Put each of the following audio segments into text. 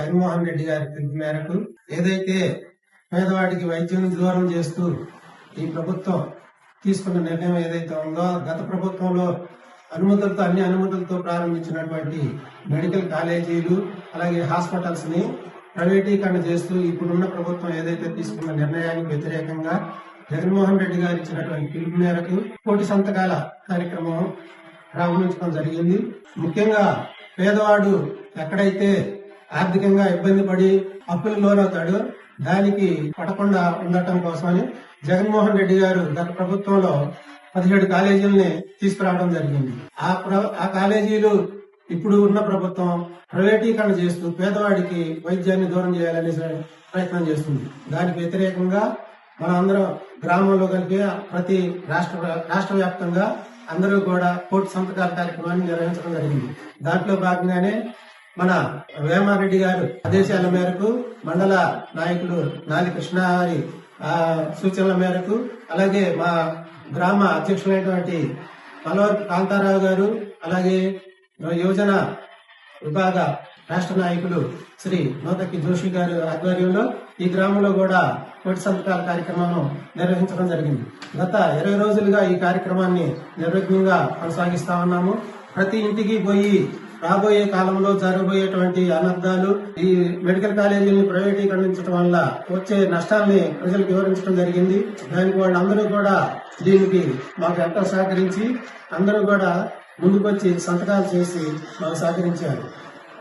జగన్మోహన్ రెడ్డి గారి పిలుపు మేరకు ఏదైతే పేదవాడికి వైద్యం దూరం చేస్తూ ఈ ప్రభుత్వం తీసుకున్న నిర్ణయం ఏదైతే ఉందో గత ప్రభుత్వంలో అనుమతులతో అన్ని అనుమతులతో ప్రారంభించినటువంటి మెడికల్ కాలేజీలు అలాగే హాస్పిటల్స్ని ప్రైవేటీకరణ చేస్తూ ఇప్పుడున్న ప్రభుత్వం ఏదైతే తీసుకున్న నిర్ణయానికి వ్యతిరేకంగా జగన్మోహన్ రెడ్డి గారు ఇచ్చినటువంటి పిలుపు మేరకు కోటి సంతకాల కార్యక్రమం ప్రారంభించడం జరిగింది. ముఖ్యంగా పేదవాడు ఎక్కడైతే ఆర్థికంగా ఇబ్బంది పడి అప్పులు లోనవుతాడు. దానికి పడకుండా ఉండటం కోసమని జగన్మోహన్ రెడ్డి గారు గత ప్రభుత్వంలో పదిహేడు కాలేజీలని తీసుకురావడం జరిగింది. ఆ ప్ర- ఆ కాలేజీలు ఇప్పుడు ఉన్న ప్రభుత్వం ప్రైవేటీకరణ చేస్తూ పేదవాడికి వైద్యాన్ని దూరం చేయాలనే ప్రయత్నం చేస్తుంది. దానికి వ్యతిరేకంగా మనందరం గ్రామంలో కలిపి ప్రతి రాష్ట్ర రాష్ట్ర వ్యాప్తంగా అందరూ కూడా కోర్టు సంతకాల కార్యక్రమాన్ని నిర్వహించడం జరిగింది. దాంట్లో భాగంగానే మన వేమారెడ్డి గారు ఆదేశాల మేరకు మండల నాయకుడు నాలి కృష్ణ గారి సూచనల మేరకు అలాగే మా గ్రామ అధ్యక్షులైనటువంటి పలవరపు కాంతారావు గారు అలాగే యువజన విభాగ రాష్ట్ర నాయకులు శ్రీ నోతకి జోషి గారి ఆధ్వర్యంలో ఈ గ్రామంలో కూడా కోటి సంతకాల కార్యక్రమం నిర్వహించడం జరిగింది. గత ఇరవై రోజులుగా ఈ కార్యక్రమాన్ని నిర్విఘ్నంగా కొనసాగిస్తా ఉన్నాము. ప్రతి ఇంటికి పోయి రాబోయే కాలంలో జరగబోయేటువంటి అనర్థాలు ఈ మెడికల్ కాలేజీని ప్రైవేటీకరించడం వల్ల వచ్చే నష్టాల్ని ప్రజలకు వివరించడం జరిగింది. దానికి వాళ్ళందరూ కూడా దీనికి మాకు ఎంతో సహకరించి అందరూ కూడా ముందుకొచ్చి సంతకాలు చేసి మాకు సహకరించారు.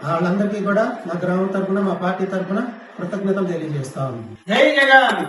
వాళ్ళందరికీ కూడా మా గ్రామం తరఫున మా పార్టీ తరఫున కృతజ్ఞతలు తెలియజేస్తా ఉంది జై జగన్!